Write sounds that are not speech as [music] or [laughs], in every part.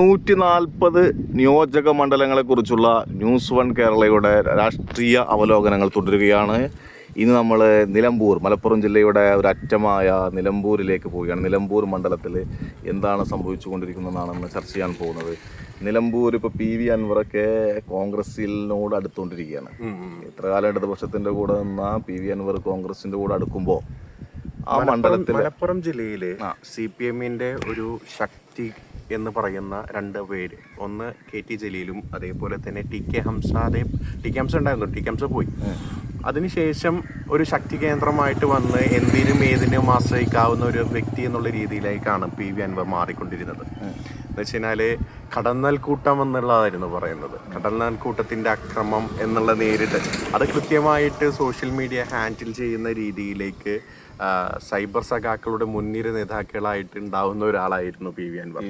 നൂറ്റി നാൽപ്പത് നിയോജക മണ്ഡലങ്ങളെക്കുറിച്ചുള്ള ന്യൂസ് വൺ കേരളയുടെ രാഷ്ട്രീയ അവലോകനങ്ങൾ തുടരുകയാണ്. ഇന്ന് നമ്മൾ നിലമ്പൂർ മലപ്പുറം ജില്ലയുടെ ഒരു അറ്റമായ നിലമ്പൂരിലേക്ക് പോവുകയാണ്. നിലമ്പൂർ മണ്ഡലത്തിൽ എന്താണ് സംഭവിച്ചു കൊണ്ടിരിക്കുന്നതെന്നാണ് ചർച്ച ചെയ്യാൻ പോകുന്നത്. നിലമ്പൂർ ഇപ്പോൾ പി വി അൻവറൊക്കെ കോൺഗ്രസിനോട് അടുത്തുകൊണ്ടിരിക്കുകയാണ് ഇത്ര കാലം ഇടതുപക്ഷത്തിന്റെ കൂടെ നിന്ന പി വി അൻവർ കോൺഗ്രസിന്റെ കൂടെ അടുക്കുമ്പോൾ ആ മണ്ഡലത്തിൽ മലപ്പുറം ജില്ലയിൽ സി പി എമ്മിന്റെ ഒരു ശക്തി എന്ന് പറയുന്ന രണ്ട് പേര്. ഒന്ന് കെ ടി ജലീലും അതേപോലെ തന്നെ ടി കെ ഹംസ അതേ ടി കെ ഹംസ ഉണ്ടായിരുന്നു. ടി കെ ഹംസ പോയി. അതിനുശേഷം ഒരു ശക്തി കേന്ദ്രമായിട്ട് വന്ന് എന്തിനും ഏതിനും ആശ്രയിക്കാവുന്ന ഒരു വ്യക്തി എന്നുള്ള രീതിയിലേക്കാണ് പി വി അൻവർ മാറിക്കൊണ്ടിരുന്നത്. എന്ന് വെച്ച് കഴിഞ്ഞാൽ കടന്നൽ കൂട്ടം എന്നുള്ളതായിരുന്നു പറയുന്നത്. കടന്നൽ കൂട്ടത്തിന്റെ അക്രമം എന്നുള്ള നേരിട്ട് അത് കൃത്യമായിട്ട് സോഷ്യൽ മീഡിയ ഹാൻഡിൽ ചെയ്യുന്ന രീതിയിലേക്ക് സൈബർ സഖാക്കളുടെ മുൻനിര നേതാക്കളായിട്ട് ഉണ്ടാവുന്ന ഒരാളായിരുന്നു പി വി അൻവർ.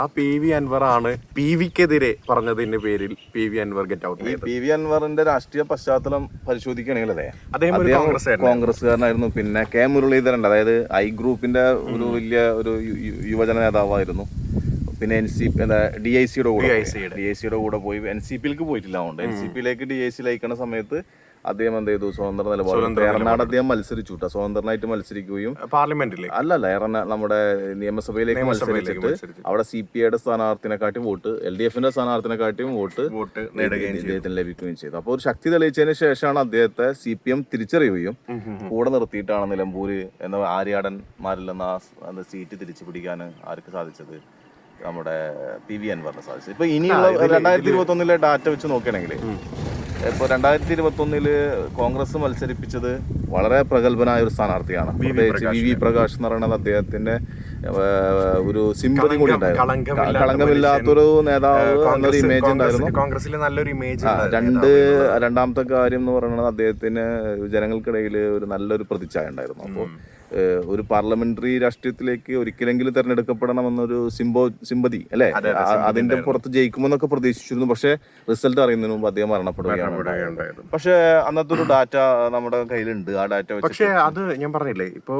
ആ പി വി അൻവർ ആണ് പി വിക്കെതിരെ പറഞ്ഞതിന്റെ പേരിൽ P V Anwar get out P V അൻവറിന്റെ രാഷ്ട്രീയ പശ്ചാത്തലം പരിശോധിക്കുകയാണെങ്കിൽ അതെ അദ്ദേഹം കോൺഗ്രസ്സുകാരനായിരുന്നു. പിന്നെ കെ മുരളീധരൻ അതായത് ഐ ഗ്രൂപ്പിന്റെ ഒരു വലിയ ഒരു യുവജന നേതാവായിരുന്നു. പിന്നെ എൻ സി ഡി ഐ സിയുടെ കൂടെ. ഡി ഐ സിയുടെ കൂടെ പോയി. എൻ സി പിയിലേക്ക് പോയിട്ടില്ല അതുകൊണ്ട്. എൻ സി പിയിലേക്ക് ഡി ഐ സി ലയിക്കുന്ന സമയത്ത് അദ്ദേഹം എന്ത് ചെയ്തു? സ്വതന്ത്ര നിലപാട്. എറണാട് അദ്ദേഹം മത്സരിച്ചു കേട്ടോ സ്വതന്ത്രനായിട്ട് മത്സരിക്കുകയും പാർലമെന്റിൽ അല്ലല്ല എറണാ നമ്മുടെ നിയമസഭയിലേക്ക് മത്സരിച്ചിട്ട് അവിടെ സി പി ഐയുടെ സ്ഥാനാർത്ഥിനെക്കാട്ടിയും വോട്ട് എൽ ഡി എഫിന്റെ സ്ഥാനാർത്ഥിനെക്കാട്ടിയും വോട്ട് വോട്ട് നേടുകയും ഇദ്ദേഹത്തിന് ലഭിക്കുകയും ചെയ്തു. അപ്പോൾ ഒരു ശക്തി തെളിയിച്ചതിന് ശേഷമാണ് അദ്ദേഹത്തെ സി പി എം തിരിച്ചറിയുകയും കൂടെ നിർത്തിയിട്ടാണ് നിലമ്പൂര് എന്ന ആര്യാടന്മാരിൽ നിന്ന് ആ സീറ്റ് തിരിച്ചു പിടിക്കാൻ ആർക്ക് സാധിച്ചത്? നമ്മുടെ പി വി അൻവറിന് സാധിച്ചത്. ഇപ്പൊ ഇനിയുള്ള രണ്ടായിരത്തി ഇരുപത്തി ഒന്നിലെ ഡാറ്റ വെച്ച് നോക്കുകയാണെങ്കിൽ ഇപ്പൊ രണ്ടായിരത്തി ഇരുപത്തി ഒന്നിൽ കോൺഗ്രസ് മത്സരിപ്പിച്ചത് വളരെ പ്രഗത്ഭനായ ഒരു സ്ഥാനാർത്ഥിയാണ് പ്രത്യേകിച്ച് വി വി പ്രകാശ്. എന്ന് പറയുന്നത് അദ്ദേഹത്തിന്റെ ഒരു സിമ്പതി കൂടി ഉണ്ടായിരുന്നു കളങ്കമില്ലാത്ത കളങ്കമില്ലാത്തൊരു നേതാവ് എന്നൊരു ഇമേജ് ഉണ്ടായിരുന്നു. കോൺഗ്രസിൽ നല്ലൊരു ഇമേജ് രണ്ട് രണ്ടാമത്തെ കാര്യം എന്ന് പറയുന്നത് അദ്ദേഹത്തിന് ജനങ്ങൾക്കിടയിൽ ഒരു നല്ലൊരു പ്രതിച്ഛായ ഉണ്ടായിരുന്നു. അപ്പോൾ ഒരു പാർലമെന്ററി രാഷ്ട്രീയത്തിലേക്ക് ഒരിക്കലെങ്കിലും തെരഞ്ഞെടുക്കപ്പെടണമെന്നൊരു സിംബോ സിമ്പതി അല്ലെ? അതിന്റെ പുറത്ത് ജയിക്കുമെന്നൊക്കെ പ്രതീക്ഷിച്ചിരുന്നു. പക്ഷെ റിസൾട്ട് അറിയുന്നതിന് മുമ്പ് അദ്ദേഹം മരണപ്പെടുകയാണ്. പക്ഷെ അന്നത്തെ ഒരു ഡാറ്റ നമ്മുടെ കയ്യിലുണ്ട്. ആ ഡാറ്റ പക്ഷെ അത് ഞാൻ പറഞ്ഞില്ലേ ഇപ്പോ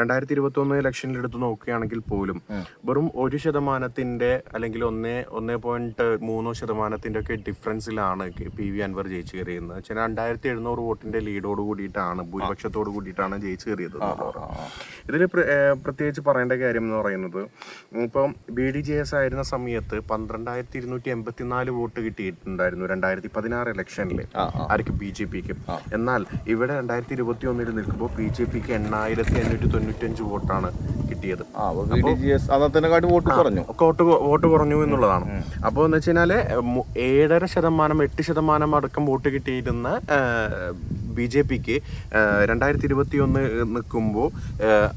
രണ്ടായിരത്തി ഇരുപത്തി ഒന്ന് ഇലക്ഷനിൽ എടുത്ത് നോക്കുകയാണെങ്കിൽ പോലും വെറും ഒരു ശതമാനത്തിന്റെ അല്ലെങ്കിൽ ഒന്നേ ഒന്നേ പോയിന്റ് മൂന്നോ ശതമാനത്തിന്റെ ഒക്കെ ഡിഫറൻസിലാണ് പി വി അൻവർ ജയിച്ചു കയറിയത് രണ്ടായിരത്തി എഴുന്നൂറ് വോട്ടിന്റെ ലീഡോട് കൂടിയിട്ടാണ് ഭൂരിപക്ഷത്തോട് കൂടിയിട്ടാണ് ജയിച്ചു കയറിയത്. ഇതിൽ പ്രത്യേകിച്ച് പറയേണ്ട കാര്യം എന്ന് പറയുന്നത് ഇപ്പം ബി ഡി ജെ എസ് ആയിരുന്ന സമയത്ത് പന്ത്രണ്ടായിരത്തി ഇരുന്നൂറ്റി എൺപത്തിനാല് വോട്ട് കിട്ടിയിട്ടുണ്ടായിരുന്നു രണ്ടായിരത്തി പതിനാറ് ഇലക്ഷനിൽ ആർക്ക് ബി ജെ പിക്ക് എന്നാൽ ഇവിടെ രണ്ടായിരത്തി ഇരുപത്തി ഒന്നിൽ നിൽക്കുമ്പോൾ ബി ജെ പിക്ക് എണ്ണായിരത്തി അഞ്ഞൂറ്റി തൊണ്ണൂറ്റഞ്ച് വോട്ടാണ് കിട്ടിയത്. വോട്ട് കുറഞ്ഞു. വോട്ട് കുറഞ്ഞു എന്നുള്ളതാണ്. അപ്പോൾ എന്ന് വെച്ച് ഏഴര ശതമാനം എട്ട് ശതമാനം അടക്കം വോട്ട് കിട്ടിയിരുന്ന ബി ജെ പിക്ക് രണ്ടായിരത്തി ഇരുപത്തി ഒന്ന് നിൽക്കുമ്പോൾ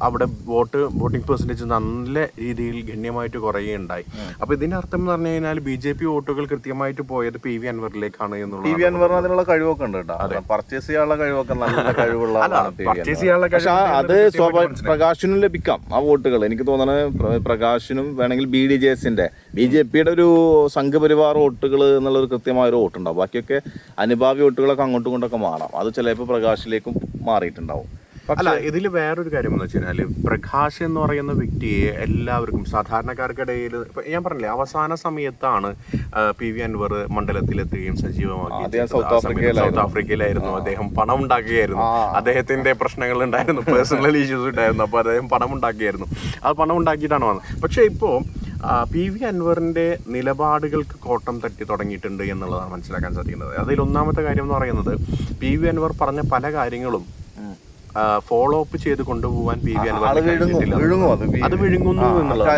അവിടെ വോട്ട് വോട്ടിംഗ് പെർസെന്റേജ് നല്ല രീതിയിൽ ഗണ്യമായിട്ട് കുറയുകയുണ്ടായി. അപ്പോൾ ഇതിന്റെ അർത്ഥം എന്ന് പറഞ്ഞു കഴിഞ്ഞാൽ ബി ജെ പി വോട്ടുകൾ കൃത്യമായിട്ട് പോയത് പി വി അൻവറിലേക്കാണ് എന്നുള്ളത് പി വി അൻവറിന് അതിനുള്ള കഴിവൊക്കെ ഉണ്ട് കേട്ടോ. പർച്ചേസ് ചെയ്യാനുള്ള കഴിവൊക്കെ നല്ല [laughs] കഴിവുള്ള അത് പ്രകാശിനും ലഭിക്കാം. ആ വോട്ടുകൾ. എനിക്ക് പ്ര- പ്രകാശിനും വേണമെങ്കിൽ ബി ഡി ജെ എസിന്റെ ബി ജെ പിയുടെ ഒരു സംഘപരിവാർ വോട്ടുകൾ എന്നുള്ള ഒരു കൃത്യമായ ഒരു വോട്ടുണ്ടാവും. ബാക്കിയൊക്കെ അനുഭാവി വോട്ടുകളൊക്കെ അങ്ങോട്ടും ഇങ്ങോട്ടൊക്കെ മാറാം. അത് ചിലപ്പോൾ പ്രകാശിലേക്കും മാറിയിട്ടുണ്ടാവും. അല്ല ഇതിൽ വേറൊരു കാര്യം എന്ന് വെച്ച് കഴിഞ്ഞാൽ പ്രകാശ് എന്ന് പറയുന്ന വ്യക്തിയെ എല്ലാവർക്കും സാധാരണക്കാർക്കിടയിൽ ഞാൻ പറഞ്ഞില്ലേ അവസാന സമയത്താണ് പി വി അൻവർ മണ്ഡലത്തിലെത്തുകയും സജീവമാക്കി. സൗത്ത് ആഫ്രിക്കയിലായിരുന്നു. സൗത്ത് ആഫ്രിക്കയിലായിരുന്നു. അദ്ദേഹം പണം ഉണ്ടാക്കുകയായിരുന്നു. അദ്ദേഹത്തിന്റെ പ്രശ്നങ്ങൾ ഉണ്ടായിരുന്നു. പേഴ്സണൽ ഇഷ്യൂസ് ഉണ്ടായിരുന്നു. അപ്പോൾ അദ്ദേഹം പണം ഉണ്ടാക്കിയായിരുന്നു ആ പണം ഉണ്ടാക്കിയിട്ടാണ് വന്നത്. പക്ഷേ ഇപ്പോ ആ, പി വി അൻവറിന്റെ നിലപാടുകൾക്ക് കോട്ടം തട്ടി തുടങ്ങിയിട്ടുണ്ട് എന്നുള്ളതാണ് മനസ്സിലാക്കാൻ സാധിക്കുന്നത്. അതിൽ ഒന്നാമത്തെ കാര്യം എന്ന് പറയുന്നത് പി വി അൻവർ പറഞ്ഞ പല കാര്യങ്ങളും ഫോളോ അപ്പ് ചെയ്ത് കൊണ്ടുപോകാൻ പി വി അത് വിഴുങ്ങുന്നു എന്നുള്ളത്.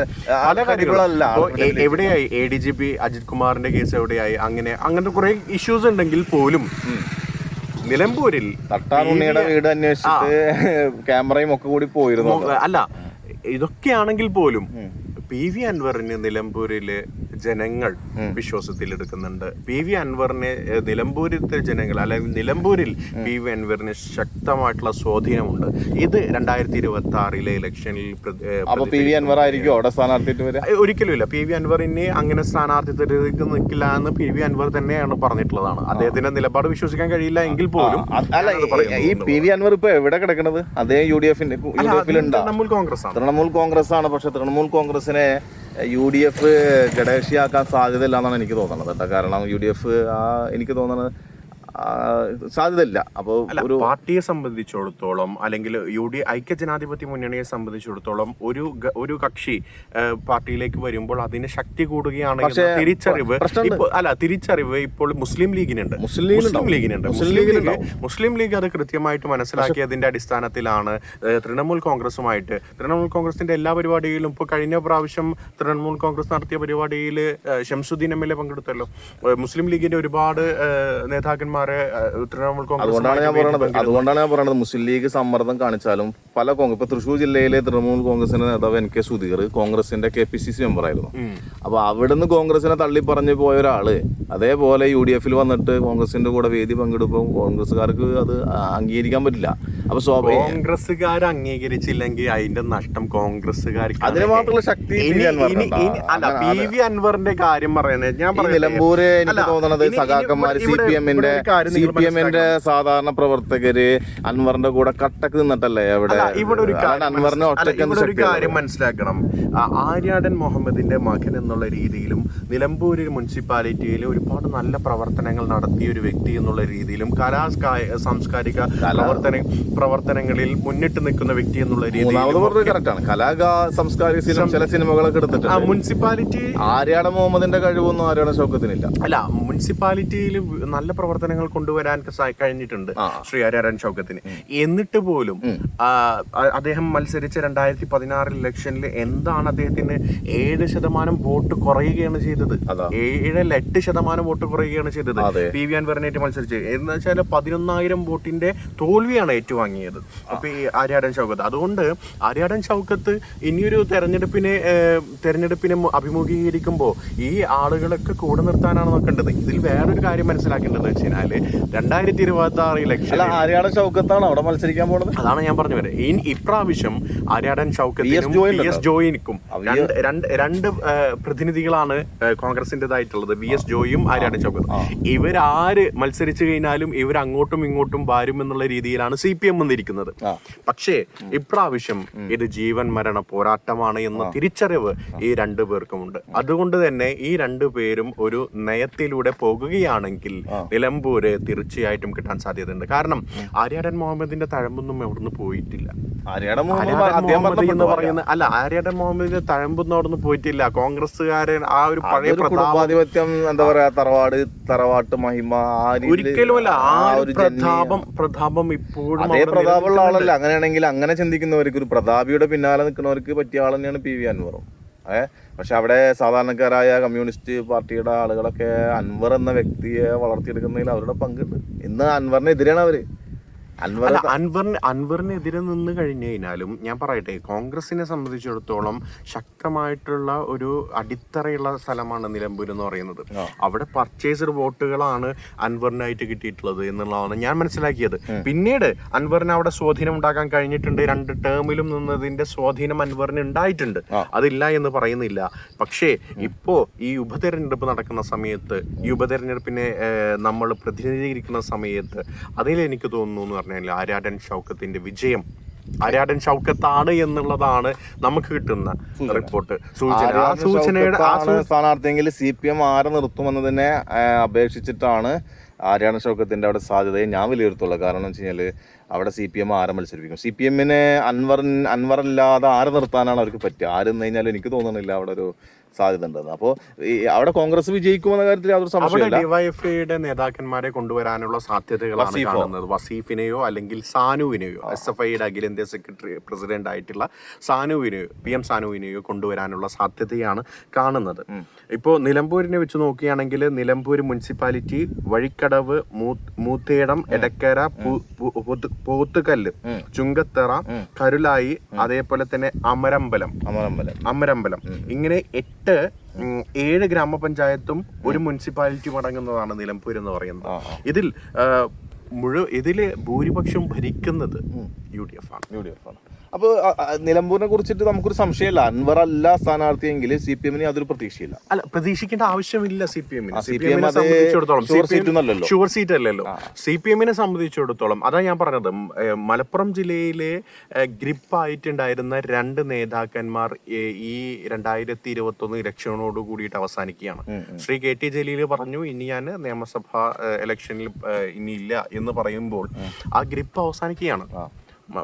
എവിടെയായി A D G P Ajith കുമാറിന്റെ കേസ് എവിടെയായി? അങ്ങനെ അങ്ങനത്തെ കുറെ ഇഷ്യൂസ് ഉണ്ടെങ്കിൽ പോലും നിലമ്പൂരിൽ തട്ടാറുണ്ണിയുടെ വീട് അന്വേഷിച്ചിട്ട് [laughs] ക്യാമറയും ഒക്കെ കൂടി പോയിരുന്നു. അല്ല ഇതൊക്കെയാണെങ്കിൽ പോലും പി വി അൻവറിന് നിലമ്പൂരിൽ ജനങ്ങൾ വിശ്വാസത്തിൽ എടുക്കുന്നുണ്ട് പി വി അൻവറിനെ ഏഹ്, നിലമ്പൂരിലത്തെ ജനങ്ങൾ അല്ലെങ്കിൽ നിലമ്പൂരിൽ പി വി അൻവറിന് ശക്തമായിട്ടുള്ള സ്വാധീനമുണ്ട്. ഇത് രണ്ടായിരത്തി ഇരുപത്തി ആറിലെ ഇലക്ഷനിൽ ഒരിക്കലും ഇല്ല പി വി അൻവർ ആയിരിക്കും അവിടെ സ്ഥാനാർത്ഥി വരിക? ഒരിക്കലുമില്ല. പി വി അൻവറിന് അങ്ങനെ സ്ഥാനാർത്ഥിത്വത്തിലേക്ക് നിൽക്കില്ല എന്ന് പി വി അൻവർ തന്നെയാണ് പറഞ്ഞിട്ടുള്ളതാണ്. അദ്ദേഹത്തിന്റെ നിലപാട് വിശ്വസിക്കാൻ കഴിയില്ല എങ്കിൽ പോലും അല്ല ഈ- പി വി അൻവർ ഇപ്പൊ എവിടെ കിടക്കുന്നത് അതേ യു ഡി എഫിന്റെ തൃണമൂൽ കോൺഗ്രസ് ആണ് തൃണമൂൽ കോൺഗ്രസ് ആണ് പക്ഷെ തൃണമൂൽ കോൺഗ്രസിനെ യു ഡി എഫ് ഘടകകക്ഷിയാക്കാൻ സാധ്യതയില്ല എന്നാണ് എനിക്ക് തോന്നുന്നത് കേട്ടോ. കാരണം യു ഡി എഫ് ആ എനിക്ക് തോന്നുന്നത് സാധ്യതയില്ല. അപ്പോൾ ഒരു പാർട്ടിയെ സംബന്ധിച്ചിടത്തോളം അല്ലെങ്കിൽ യു ഡി ഐക്യ ജനാധിപത്യ മുന്നണിയെ സംബന്ധിച്ചിടത്തോളം ഒരു ഒരു കക്ഷി പാർട്ടിയിലേക്ക് വരുമ്പോൾ അതിന് ശക്തി കൂടുകയാണ് തിരിച്ചറിവ് അല്ല തിരിച്ചറിവ് ഇപ്പോൾ മുസ്ലിം ലീഗിനുണ്ട്. മുസ്ലിം ലീഗിനുണ്ട്. മുസ്ലിം ലീഗ് മുസ്ലിം ലീഗ് അത് കൃത്യമായിട്ട് മനസ്സിലാക്കിയതിന്റെ അടിസ്ഥാനത്തിലാണ് തൃണമൂൽ കോൺഗ്രസുമായിട്ട്. തൃണമൂൽ കോൺഗ്രസിന്റെ എല്ലാ പരിപാടികളിലും ഇപ്പോൾ കഴിഞ്ഞ പ്രാവശ്യം തൃണമൂൽ കോൺഗ്രസ് നടത്തിയ പരിപാടിയിൽ ഷംസുദ്ദീൻ എം എൽ എ പങ്കെടുത്തല്ലോ. മുസ്ലിം ലീഗിന്റെ ഒരുപാട് ഏ, അതുകൊണ്ടാണ് ഞാൻ പറയണത്. അതുകൊണ്ടാണ് ഞാൻ പറയണത്. മുസ്ലിം ലീഗ് സമ്മർദ്ദം കാണിച്ചാലും പല കോൺഗ്രസ് ഇപ്പൊ തൃശ്ശൂർ ജില്ലയിലെ തൃണമൂൽ കോൺഗ്രസിന്റെ നേതാവ് എൻ കെ സുധീർ കോൺഗ്രസിന്റെ കെ പി സി സി മെമ്പറായിരുന്നു അപ്പൊ അവിടുന്ന് കോൺഗ്രസിനെ തള്ളി പറഞ്ഞു പോയ ഒരാൾ അതേപോലെ യു ഡി എഫിൽ വന്നിട്ട് കോൺഗ്രസിന്റെ കൂടെ വേദി പങ്കെടുക്കുമ്പോൾ കോൺഗ്രസ്സുകാർക്ക് അത് അംഗീകരിക്കാൻ പറ്റില്ല. അപ്പൊ സ്വാഭാവിക കോൺഗ്രസ്സുകാർ അംഗീകരിച്ചില്ലെങ്കിൽ അതിന്റെ നഷ്ടം കോൺഗ്രസ്സുകാർക്ക് അതിന് മാത്രമുള്ള ശക്തി? അല്ല പി വി അൻവറിന്റെ കാര്യം പറയുന്നത് ഞാൻ. നിലമ്പൂര് എനിക്ക് തോന്നുന്നത് സഖാക്കന്മാര് സി പി എമ്മിന്റെ കാര്യം സി പി എമ്മിന്റെ സാധാരണ പ്രവർത്തകര് അൻവറിന്റെ കൂടെ കട്ടക്ക് നിന്നിട്ടല്ലേ അവിടെ ഇവിടെ ഒരു കാര്യം അൻവറിനെ ഇവിടെ ഒരു കാര്യം മനസ്സിലാക്കണം. ആര്യാടൻ മുഹമ്മദിന്റെ മകൻ എന്നുള്ള രീതിയിലും നിലമ്പൂര് മുനിസിപ്പാലിറ്റിയിൽ ഒരുപാട് നല്ല പ്രവർത്തനങ്ങൾ നടത്തിയ ഒരു വ്യക്തി എന്നുള്ള രീതിയിലും കലാ സാംസ്കാരിക പ്രവർത്തന പ്രവർത്തനങ്ങളിൽ മുന്നിട്ട് നിൽക്കുന്ന വ്യക്തി എന്നുള്ള രീതിയിൽ കലാക സംസ്കാരിക സിനിമ ചില സിനിമകളൊക്കെ എടുത്തിട്ടുണ്ട്. മുനിസിപ്പാലിറ്റി ആര്യാടൻ മുഹമ്മദിന്റെ കഴിവൊന്നും ആര്യാടൻ ശോകത്തിനില്ല അല്ല മുനിസിപ്പാലിറ്റിയിൽ നല്ല പ്രവർത്തനങ്ങൾ കൊണ്ടുവരാൻ സ- കഴിഞ്ഞിട്ടുണ്ട് ശ്രീ ഹരിഹരൻ ഷൗക്കത്തിന് എന്നിട്ട് പോലും അദ്ദേഹം മത്സരിച്ച രണ്ടായിരത്തി പതിനാറ് ഇലക്ഷനിൽ എന്താണ് അദ്ദേഹത്തിന് ഏഴ് ശതമാനം വോട്ട് കുറയുകയാണ് ചെയ്തത്. ഏഴല്ല എട്ട് ശതമാനം വോട്ട് കുറയുകയാണ് ചെയ്തത്. പി വി അൻവറിനായിട്ട് മത്സരിച്ച്. എന്ന് വെച്ചാൽ പതിനൊന്നായിരം വോട്ടിന്റെ തോൽവിയാണ് ഏറ്റുവാങ്ങിയത്. അപ്പൊ ഈ ആര്യാടൻ ഷൗക്കത്ത് അതുകൊണ്ട് ആര്യാടൻ ഷൗക്കത്ത് ഇനിയൊരു തെരഞ്ഞെടുപ്പിനെ തെരഞ്ഞെടുപ്പിനെ അഭിമുഖീകരിക്കുമ്പോൾ ഈ ആളുകളൊക്കെ കൂടെ നിർത്താനാണ് നോക്കേണ്ടത്. ഇതിൽ വേറൊരു കാര്യം മനസ്സിലാക്കേണ്ടത് വെച്ച് കഴിഞ്ഞാൽ രണ്ടായിരത്തി ഇരുപത്തി ആറ് ഇലക്ഷൻ അല്ല ആര്യാട ഷൗക്കത്താണ് അവിടെ മത്സരിക്കാൻ പോകുന്നത് അതാണ് ഞാൻ പറഞ്ഞു വരെ ഇനി ഇപ്രാവശ്യം ആര്യാടൻ ഷൗക്കത്തിനും എസ് ജോയിനിക്കും രണ്ട് പ്രതിനിധികളാണ് കോൺഗ്രസിന്റേതായിട്ടുള്ളത്. വി എസ് ജോയും ആര്യാടൻ ഷൗക്കത്തും ഇവരാര് മത്സരിച്ചു കഴിഞ്ഞാലും ഇവർ അങ്ങോട്ടും ഇങ്ങോട്ടും വാരും എന്നുള്ള രീതിയിലാണ് സി പി എം വന്നിരിക്കുന്നത്. പക്ഷേ ഇപ്രാവശ്യം ഇത് ജീവൻ മരണ പോരാട്ടമാണ് എന്ന തിരിച്ചറിവ് ഈ രണ്ടു പേർക്കുമുണ്ട്. അതുകൊണ്ട് തന്നെ ഈ രണ്ടു പേരും ഒരു നയത്തിലൂടെ പോകുകയാണെങ്കിൽ നിലമ്പൂര് തീർച്ചയായിട്ടും കിട്ടാൻ സാധ്യതയുണ്ട്. കാരണം ആര്യാടൻ മുഹമ്മദിന്റെ തഴമ്പൊന്നും എവിടുന്ന് പോയിട്ടില്ല. മുഹമ്മദ് ആര്യാടൻ അദ്ദേഹം മുഹമ്മദ് എന്ന് പറയുന്ന അല്ല ആര്യാടൻ മുഹമ്മദിന്റെ തഴമ്പൊന്നും അവിടുന്ന് പോയിട്ടില്ല. കോൺഗ്രസ്സുകാരൻ ആ ഒരു പഴയ പ്രതാപാധിപത്യം എന്താ പറയാ തറവാട് തറവാട്ട് മഹിമ ഒരിക്കലും അല്ല ആ ഒരു ഒരു പ്രതാപം പ്രതാപം ഇപ്പോഴും അതേ പ്രതാപമുള്ള ആളല്ല. അങ്ങനെയാണെങ്കിൽ അങ്ങനെ ചിന്തിക്കുന്നവർക്ക് ഒരു പ്രതാപിയുടെ പിന്നാലെ നിൽക്കുന്നവർക്ക് പറ്റിയ ആൾ തന്നെയാണ് പി വി അൻവറും. ഏ? പക്ഷെ അവിടെ സാധാരണക്കാരായ കമ്മ്യൂണിസ്റ്റ് പാർട്ടിയുടെ ആളുകളൊക്കെ അൻവർ എന്ന വ്യക്തിയെ വളർത്തിയെടുക്കുന്നതിൽ അവരുടെ പങ്കുണ്ട്. ഇന്ന് അൻവറിനെതിരെയാണ് അവർ. അൻവർ അല്ല അൻവറിന് അൻവറിനെതിരെ നിന്ന് കഴിഞ്ഞു കഴിഞ്ഞാലും ഞാൻ പറയട്ടെ കോൺഗ്രസിനെ സംബന്ധിച്ചിടത്തോളം ശക്തമായിട്ടുള്ള ഒരു അടിത്തറയുള്ള സ്ഥലമാണ് നിലമ്പൂർ എന്ന് പറയുന്നത്. അവിടെ പർച്ചേസ്ഡ് വോട്ടുകളാണ് അൻവറിനായിട്ട് കിട്ടിയിട്ടുള്ളത് എന്നുള്ളതാണ് ഞാൻ മനസ്സിലാക്കിയത്. പിന്നീട് അൻവറിന് അവിടെ സ്വാധീനം ഉണ്ടാക്കാൻ കഴിഞ്ഞിട്ടുണ്ട്. രണ്ട് ടേമിലും നിന്നതിന്റെ സ്വാധീനം അൻവറിന് ഉണ്ടായിട്ടുണ്ട്. അതില്ല എന്ന് പറയുന്നില്ല. പക്ഷേ ഇപ്പോ ഈ ഉപതെരഞ്ഞെടുപ്പ് നടക്കുന്ന സമയത്ത് ഈ ഉപതെരഞ്ഞെടുപ്പിനെ നമ്മൾ പ്രതിനിധീകരിക്കുന്ന സമയത്ത് അതിൽ എനിക്ക് തോന്നുന്നു പറഞ്ഞാൽ ആര്യാടൻ ഷൗക്കത്തിന്റെ വിജയം. ആര്യാടൻ ഷൗക്കത്താണ് എന്നുള്ളതാണ് നമുക്ക് കിട്ടുന്ന റിപ്പോർട്ട്. സൂചന. ആ സൂചനയുടെ സ്ഥാനാർത്ഥിയെങ്കിൽ സി പി എം ആരെ നിർത്തുമെന്നതിനെ അപേക്ഷിച്ചിട്ടാണ് ആര്യാടൻ ഷൗക്കത്തിന്റെ അവിടെ സാധ്യതയെ ഞാൻ വിലയിരുത്തുള്ളൂ. കാരണം എന്ന് വെച്ച് കഴിഞ്ഞാൽ അവിടെ സി പി എം ആരെ മത്സരിപ്പിക്കും. സി പി എമ്മിനെ അൻവർ ഇല്ലാതെ ആരെ നിർത്താനാണ് അവർക്ക് പറ്റുക? ആരെന്ന് കഴിഞ്ഞാൽ എനിക്ക് തോന്നുന്നില്ല അവിടെ ഒരു സാധ്യത ഉണ്ടെന്ന് അപ്പോൾ അവിടെ കോൺഗ്രസ് വിജയിക്കുമെന്ന കാര്യത്തിൽ യാതൊരു സംശയമില്ല ഡിവൈഎഫ്ഐയുടെ നേതാക്കന്മാരെ കൊണ്ടുവരാനുള്ള സാധ്യതകളാണ് കാണുന്നത്. വസീഫിനെയോ അല്ലെങ്കിൽ സാനുവിനെയോ എസ് എഫ് ഐയുടെ അഖിലേന്ത്യാ സെക്രട്ടറി പ്രസിഡന്റ് ആയിട്ടുള്ള സാനുവിനെയോ പി എം സാനുവിനെയോ കൊണ്ടുവരാനുള്ള സാധ്യതയാണ് കാണുന്നത്. ഇപ്പോൾ നിലമ്പൂരിനെ വെച്ച് നോക്കുകയാണെങ്കിൽ നിലമ്പൂർ മുനിസിപ്പാലിറ്റി വഴിക്കടവ് മൂത്തേടം എടക്കര പോത്തുകല്ല് ചുങ്കത്തറ കരുലായി അതേപോലെ തന്നെ അമരമ്പലം. അമരമ്പലം. അമരമ്പലം. ഇങ്ങനെ എട്ട് ഏഴ് ഗ്രാമപഞ്ചായത്തും ഒരു മുനിസിപ്പാലിറ്റിയും അടങ്ങുന്നതാണ് നിലമ്പൂർ എന്ന് പറയുന്നത്. ഇതിൽ മുഴുവൻ മുഴു ഇതിൽ ഭൂരിപക്ഷം ഭരിക്കുന്നത് യു ഡി എഫ് ആണ്. യു ഡി എഫ് ആണ്. അപ്പോൾ നിലമ്പൂരിനെ കുറിച്ചിട്ട് നമുക്കൊരു സംശയമില്ല. അൻവർ അല്ല സ്ഥാനാർത്ഥിയെങ്കിൽ സി പി എമ്മിന് അതൊരു പ്രതീക്ഷയില്ല. അല്ല പ്രതീക്ഷിക്കേണ്ട ആവശ്യമില്ല സി പി എമ്മിന് സി പി എമ്മിനെ സംബന്ധിച്ചിടത്തോളം. ഷുവർ സീറ്റ് അല്ലല്ലോ. സി പി എമ്മിനെ സംബന്ധിച്ചിടത്തോളം അതാ ഞാൻ പറഞ്ഞത് മലപ്പുറം ജില്ലയിലെ ഗ്രിപ്പ് ആയിട്ടുണ്ടായിരുന്ന രണ്ട് നേതാക്കന്മാർ ഈ രണ്ടായിരത്തി ഇരുപത്തി ഒന്ന് ഇലക്ഷനോട് കൂടിയിട്ട് അവസാനിക്കുകയാണ്. ശ്രീ കെ ടി ജലീൽ പറഞ്ഞു ഇനി ഞാൻ നിയമസഭാ ഇലക്ഷനിൽ ഇനി ഇനിയില്ല എന്ന് പറയുമ്പോൾ ആ ഗ്രിപ്പ് അവസാനിക്കുകയാണ്.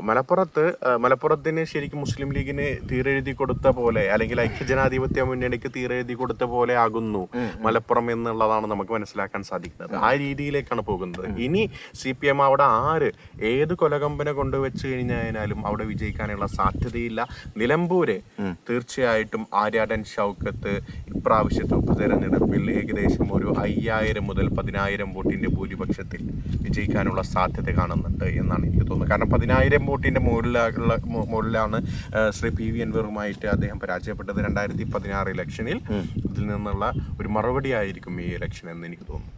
മലപ്പുറത്ത് മലപ്പുറത്തിന് ശരിക്കും മുസ്ലിം ലീഗിന് തീരെഴുതി കൊടുത്ത പോലെ അല്ലെങ്കിൽ ഐക്യജനാധിപത്യ മുന്നണിക്ക് തീരെഴുതി കൊടുത്ത പോലെ ആകുന്നു മലപ്പുറം എന്നുള്ളതാണ് നമുക്ക് മനസ്സിലാക്കാൻ സാധിക്കുന്നത്. ആ രീതിയിലേക്കാണ് പോകുന്നത്. ഇനി സി പി എം അവിടെ ആര് ഏത് കൊലകമ്പനെ കൊണ്ടുവച്ച് കഴിഞ്ഞാലും അവിടെ വിജയിക്കാനുള്ള സാധ്യതയില്ല. നിലമ്പൂര് തീർച്ചയായിട്ടും ആര്യാടൻ ഷൗക്കത്ത് ഇപ്രാവശ്യത്തെ ഉപതെരഞ്ഞെടുപ്പിൽ ഏകദേശം ഒരു അയ്യായിരം മുതൽ പതിനായിരം വോട്ടിന്റെ ഭൂരിപക്ഷത്തിൽ വിജയിക്കാനുള്ള സാധ്യത കാണുന്നുണ്ട് എന്നാണ് എനിക്ക് തോന്നുന്നത്. കാരണം പതിനായിരം വോട്ടിന്റെ മുകളിലുള്ള മുകളിലാണ് ശ്രീ പി വി എൻവറുമായിട്ട് അദ്ദേഹം പരാജയപ്പെട്ടത് രണ്ടായിരത്തി പതിനാറ് ഇലക്ഷനിൽ. ഇതിൽ നിന്നുള്ള ഒരു മറുപടി ആയിരിക്കും ഈ ഇലക്ഷൻ എന്ന് എനിക്ക് തോന്നുന്നു.